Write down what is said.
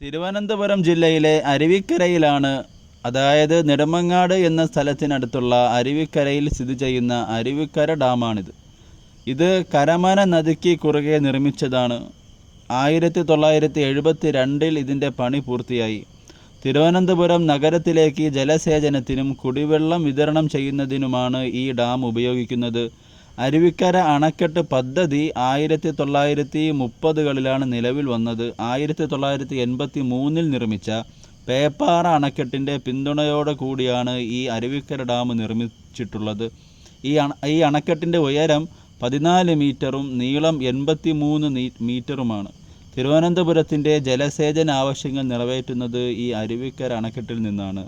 തിരുവനന്തപുരം ജില്ലയിലെ അരുവിക്കരയിലാണ് അതായത് നെടുമങ്ങാട് എന്ന സ്ഥലത്തിനടുത്തുള്ള അരുവിക്കരയിൽ സ്ഥിതി ചെയ്യുന്ന അരുവിക്കര ഡാമാണിത്. ഇത് കരമന നദിക്ക് കുറുകെ നിർമ്മിച്ചതാണ്. ആയിരത്തി തൊള്ളായിരത്തി എഴുപത്തി രണ്ടിൽ ഇതിന്റെ പണി പൂർത്തിയായി. തിരുവനന്തപുരം നഗരത്തിലേക്ക് ജലസേചനത്തിനും കുടിവെള്ളം വിതരണം ചെയ്യുന്നതിനുമാണ് ഈ ഡാം ഉപയോഗിക്കുന്നത്. അരുവിക്കര അണക്കെട്ട് പദ്ധതി ആയിരത്തി തൊള്ളായിരത്തി മുപ്പതുകളിലാണ് നിലവിൽ വന്നത്. ആയിരത്തി തൊള്ളായിരത്തി എൺപത്തി മൂന്നിൽ നിർമ്മിച്ച പേപ്പാറ അണക്കെട്ടിന്റെ പിന്തുണയോടെ കൂടിയാണ് ഈ അരുവിക്കര ഡാം നിർമ്മിച്ചിട്ടുള്ളത്. ഈ അണ ഈ അണക്കെട്ടിന്റെ ഉയരം പതിനാല് മീറ്ററും നീളം എൺപത്തി മൂന്ന് മീറ്ററുമാണ്. തിരുവനന്തപുരത്തിന്റെ ജലസേചന ആവശ്യങ്ങൾ നിറവേറ്റുന്നത് ഈ അരുവിക്കര അണക്കെട്ടിൽ നിന്നാണ്.